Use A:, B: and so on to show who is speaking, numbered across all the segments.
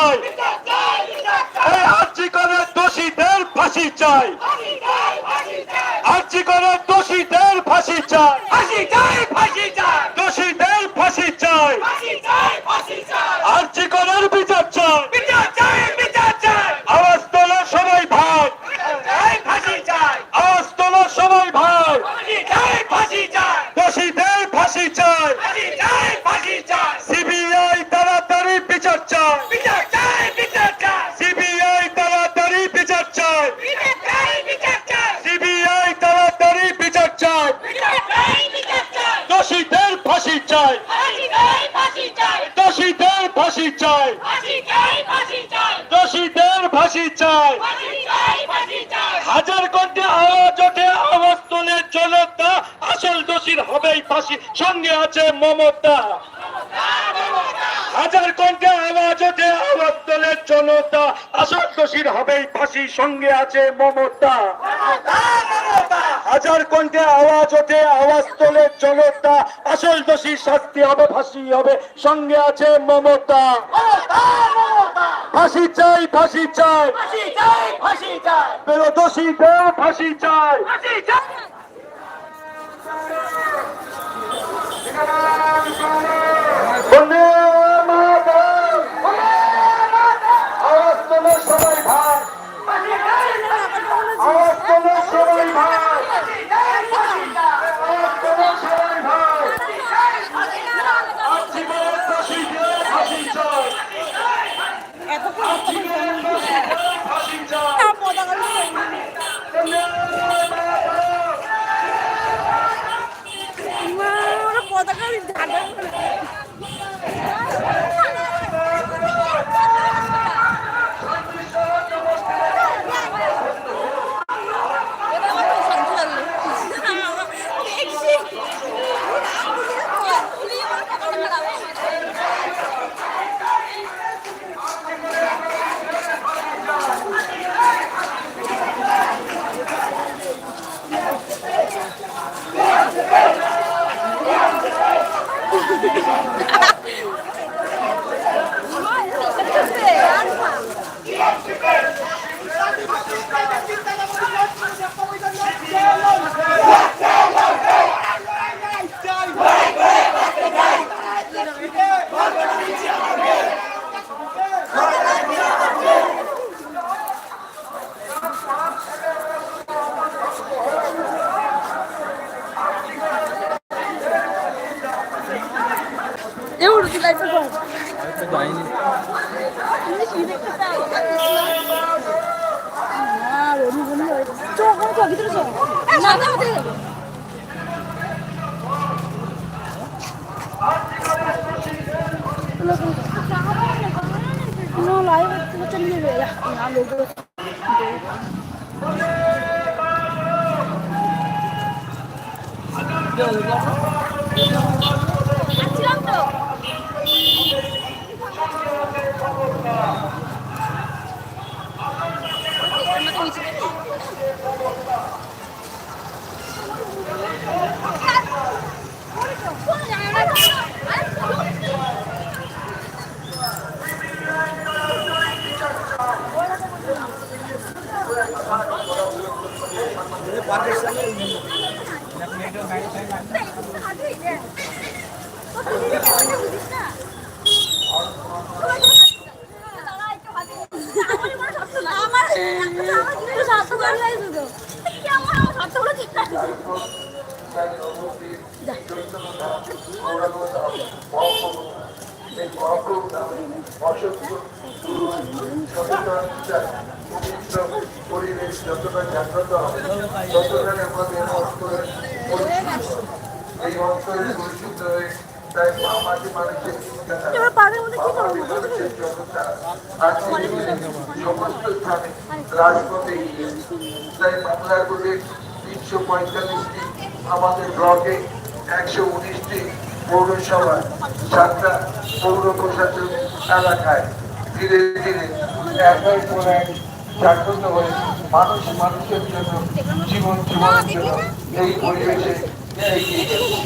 A: চাই। এই আরজি করের দোষীদের ফাঁসি চাই। আরজি করের দোষীদের ফাঁসি চাই।
B: ফাঁসি চাই ফাঁসি চাই।
A: দোষীদের ফাঁসি চাই। আরজি করের বিচার চাই সবাই ভাই।
B: ফাঁসি চাই
A: আওয়াজ তোলো সবাই
B: ফাঁসি চাই
A: দোষীদের ফাঁসি চাই। দোষীদের ফাঁসি চাই। হাজার কোটি আওয়াজ ওঠে আওয়াজ তোলে জনতা আসল দোষীর হবেই ফাঁসি। সঙ্গে আছে মমতা। হাজার কোটি আওয়াজ ওঠে আওয়াজ তোলে জনতা আসল দোষীর হবেই ফাঁসি। সঙ্গে আছে মমতা। হাজার কণ্ঠে আওয়াজ ওঠে, আওয়াজ তোলে জনতা। আসল দোষী শাস্তি হবে, ফাঁসি হবে। সঙ্গে আছে মমতা। ফাঁসি চাই ফাঁসি চাই।
B: দোষী চাই ফাঁসি চাই।
A: বেরো দোষীদের ফাঁসি চাই
B: ফাঁসি চাই
A: বন্দে মাতরম! আওয়াজ তোলো সবাই ভাই
B: ফাঁসি চাই
A: আওয়াজ তোলো সবাই ভাই
B: ফাঁসি চাই ফাঁসি চাই
A: আওয়াজ তোলো সবাই ভাই
B: ফাঁসি চাই ফাঁসি চাই
A: জীবনের দোষীদের ফাঁসি চাই জীবনের দোষীদের ফাঁসি চাই বন্দে মাতরম!
C: চোখ ভিতরে চোখ না না No, live হচ্ছে নিয়ে না লোক আসছিলাম তো আমার স্বার্থপর লাগছে তো আমার স্বার্থপর
D: পরিবেশ যতটা জাগ্রত হবে আমাদের সমস্ত স্থানে রাজপথে তাই বাংলার বুকে তিনশো পঁয়তাল্লিশটি আমাদের ব্লকে একশো উনিশটি পৌরসভা সাতটা পৌর প্রশাসন এলাকায় ধীরে ধীরে একের পর জাগ্রত হয়ে মানুষ মানুষের জন্য জীবন জীবনের জন্য এই পরিবেশে এগিয়ে গেছে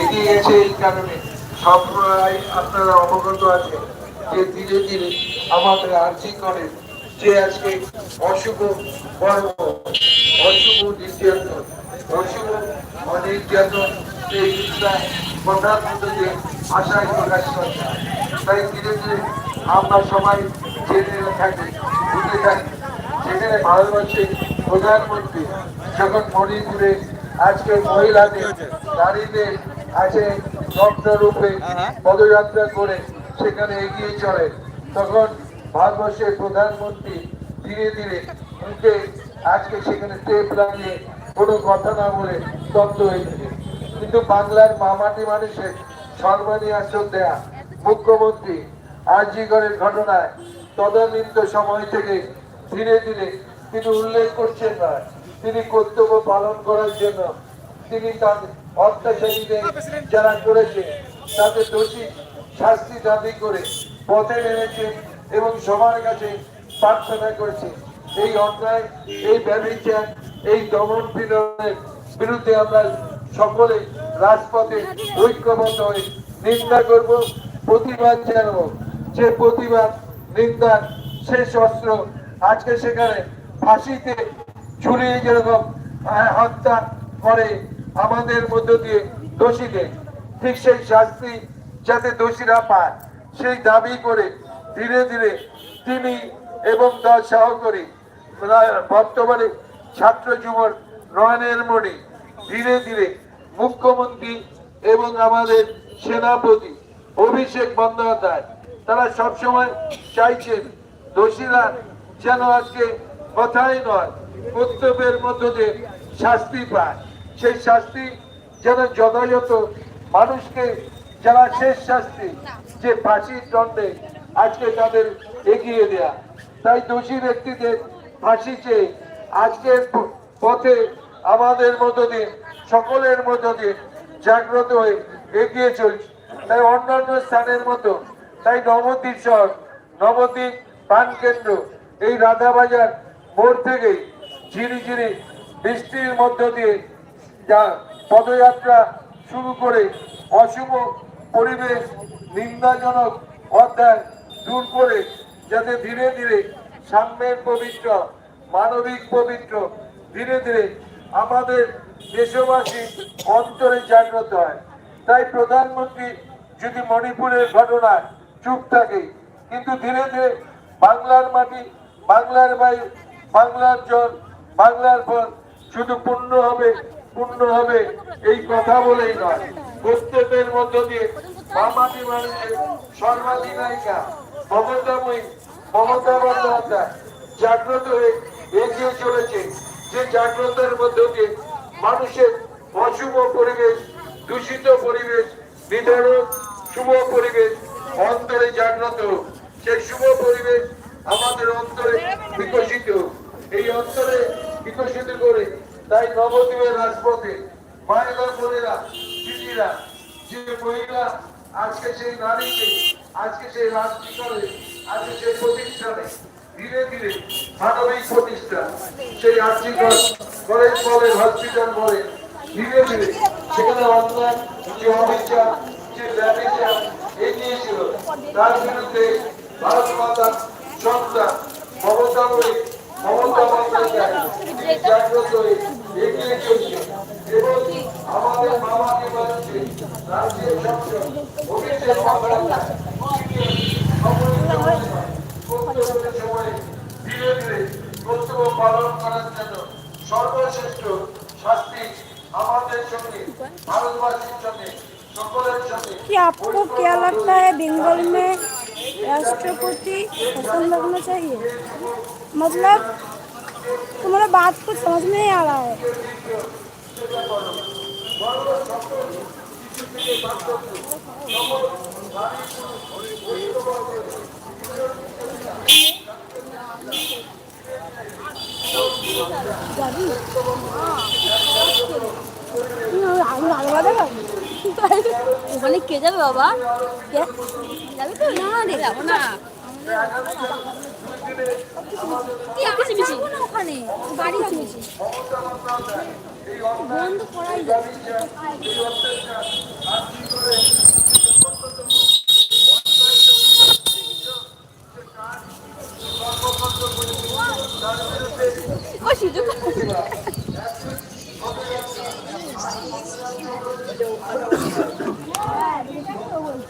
D: এগিয়ে গেছে এই কারণে সবাই আপনারা অবগত আছেন যে ধীরে ধীরে আমাদের আর্জি করে যে আজকে অশুভ কর্ম অশুভ নির্যাতন, অশুভ অনির্যাতন এই কথার মধ্যে দিয়ে আশায় প্রকাশ করছে তাই ধীরে ধীরে আমরা সবাই জেনে থাকি বুঝে থাকি। সেখানে ভারতবর্ষের প্রধানমন্ত্রী যখন মণিপুরে আজকে মহিলাদের নারীদের আছে রূপে পদযাত্রা করে সেখানে এগিয়ে চলে তখন ভারতবর্ষের প্রধানমন্ত্রী ধীরে ধীরে মুখে আজকে সেখানে টেপ লাগিয়ে কোনো কথা না বলে তত্ত্ব হয়েছে কিন্তু বাংলার মামাটি মানুষের সর্বাণী আসন দেয়া মুখ্যমন্ত্রী আরজিগড়ের ঘটনায় তদানীন্ত সময় থেকে ধীরে ধীরে তিনি উল্লেখ করছেন না। তিনি কর্তব্য পালন করার জন্য তিনি তার অত্যাচারীদের যারা করেছে, তাদের দোষী শাস্তি দাবি করে পথে নেমেছে এবং সবার কাছে প্রার্থনা করেছে এই অন্যায়, এই ব্যবচার এই দমন পীড়নের বিরুদ্ধে আমরা সকলে রাজপথে ঐক্যবদ্ধ হয়ে নিন্দা করব, প্রতিবাদ জানাব। যে প্রতিবাদ নিন্দার শেষ অস্ত্র আজকে সেখানে ফাঁসিতে ঝুলিয়ে যেরকম হত্যা করে আমাদের মধ্য দিয়ে দোষীদের, ঠিক সেই শাস্তি যাতে দোষীরা পায়। সেই দাবি করে ধীরে ধীরে তিনি এবং তার সহকারী বর্তমানে ছাত্র যুবর নয়নের মণি ধীরে ধীরে মুখ্যমন্ত্রী এবং আমাদের সেনাপতি অভিষেক বন্দ্যোপাধ্যায়, তারা সবসময় চাইছেন দোষীরা যেন আজকে কথাই নয় কর্তব্যের মধ্য দিয়ে শাস্তি পায়। সেই শাস্তি যেন যথাযথ মানুষকে, যারা শেষ শাস্তি যে ফাঁসির দণ্ডে আজকে তাদের এগিয়ে দেয়া। তাই দোষী ব্যক্তিদের ফাঁসি চেয়ে আজকের পথে আমাদের মধ্য দিয়ে, সকলের মধ্য দিয়ে জাগ্রত হয়ে এগিয়ে চলছে। তাই অন্যান্য স্থানের মতো, তাই নবদ্বীপ শহর, নবদ্বীপ প্রাণ কেন্দ্র এই রাধাবাজার মোড় থেকেই ঝিরি ঝিরি বৃষ্টির মধ্য দিয়ে যা পদযাত্রা শুরু করে অশুভ পরিবেশ, নিন্দাজনক অধ্যায় দূর করে যাতে ধীরে ধীরে সাম্যের পবিত্র, মানবিক পবিত্র, ধীরে ধীরে আমাদের দেশবাসী অন্তরে জাগ্রত হয়। তাই প্রধানমন্ত্রী যদি মণিপুরের ঘটনায় চুপ থাকে, কিন্তু ধীরে ধীরে বাংলার মাটি বাংলার বায়ু বাংলার জল বাংলার ফল। শুধু পূর্ণ হবে পূর্ণ হবে, এই কথা বলেই নয়। কর্তব্যের মধ্য দিয়ে মামাটি মানুষের সর্বাধিনায়িকা মমতাময়ী মমতা বন্দ্যোপাধ্যায় জাগ্রত হয়ে এগিয়ে চলেছে। যে জাগ্রতার মধ্য দিয়ে মানুষের অশুভ পরিবেশ, দূষিত পরিবেশ নিধন শুভ পরিবেশ অন্তরে জাগ্রত। সেই শুভ পরিবেশ আমাদের অন্তরে বিকশিত, এই অন্তরে বিকশিত করে, তাই নবদ্বীপের রাজপথে মায়েরা, বোনেরা, দিদিরা, যে মহিলা আজকে সেই নারীকে, আজকে সেই রাজনীতি আজকে সেই প্রতিষ্ঠানে ধীরে ধীরে মানবিক প্রতিষ্ঠান সেই আর্থিকর কলেজ বলে হসপিটাল বলে ধীরে ধীরে সেখানে অন্যায়, যে অবিচার, যে ব্যবচার এগিয়েছিল তার বিরুদ্ধে ভারত মাতা সন্তান মমতা বলে মমতা বন্দ্যোপাধ্যায় তিনি জাগ্রত হয়ে এগিয়ে চলছে এবং আমাদের মামাকে বাড়ছে রাজ্যের সংসদ অভিষেক বন্দ্যোপাধ্যায় তিনি সমন্বিত হয়েছেন। কর্তব্যের সময়ে ধীরে ধীরে কর্তব্য পালন করার জন্য সর্বশ্রেষ্ঠ শাস্তি আমাদের সঙ্গে ভারতবাসীর সঙ্গে সকলের সঙ্গে
C: कि आपको क्या लगता है बंगाल में राष्ट्रपति फ़सल लगना चाहिए। मतलब तुम्हारा बात कुछ समझ में नहीं आ रहा है। आलू आलू वाला ওখানে কে যাবে বাবা? যাবি তো? না রে যাব না। ওখানে। বাড়ি সুযোগ।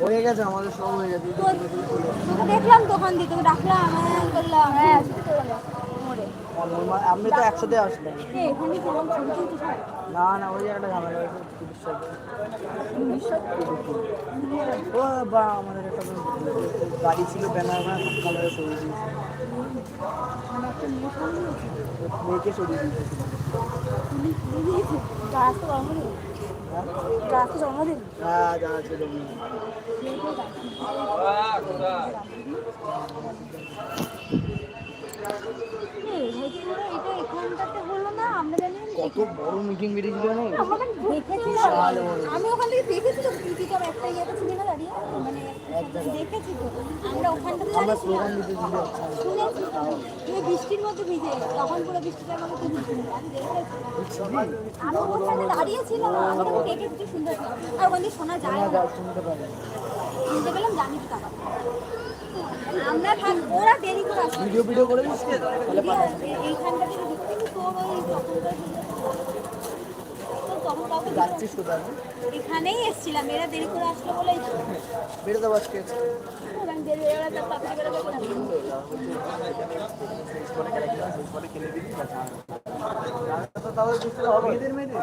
E: হয়ে গেছে আমাদের সব হয়ে গেছে।
C: দেখলাম দোকান দিয়ে তোকে ডাকলাম হ্যাঁ করলাম হ্যাঁ
E: আমি তো একসাথে
C: হয়?
E: না না ওই একটা ঝামেলা হয়েছে ও বা আমাদের একটা গাড়ি ছিল ব্যানার ব্যানার কালারে সরিয়ে দিয়েছে মেয়েকে সরিয়ে দিয়েছে?
C: যার আজকে জন্মদিন জন্মদিন
E: কত বড় মিটিং বেরিয়েছিল না
C: আমরা আমি ওখান থেকে দেখেছিলাম তুই তো একটা ইয়েতে ছিলি না দাঁড়িয়ে? মানে দেখেছি তো। আমরা ওখানটাতে
E: আমরা স্লোগান দিতে দিলে আচ্ছা
C: শুনেছি তুমি বৃষ্টির মধ্যে ভিজে তখন পুরো বৃষ্টিটার মধ্যে তুমি ভিজে আমি দেখেছি। আমি ওখানে দাঁড়িয়েছিলাম আমি দেখেছি আর ওখান থেকে শোনা যায়
E: শুনতে
C: পেলাম জানি তো আমরা থাক ওরা দেরি করে আসবে
E: ভিডিও ভিডিও করে দিচ্ছি তাহলে
C: এইখানটা থেকে দিচ্ছি কিন্তু ওই তখনকার তখন কাউকে
E: যাচ্ছিস কোথায়?
C: এখানেই এসেছিলাম এরা দেরি করে আসলো বলেই তো।
E: তো
C: পাপড়ি বেরোবে না।
E: তাহলে বুঝতে হবে মেয়েদের মেয়েদের।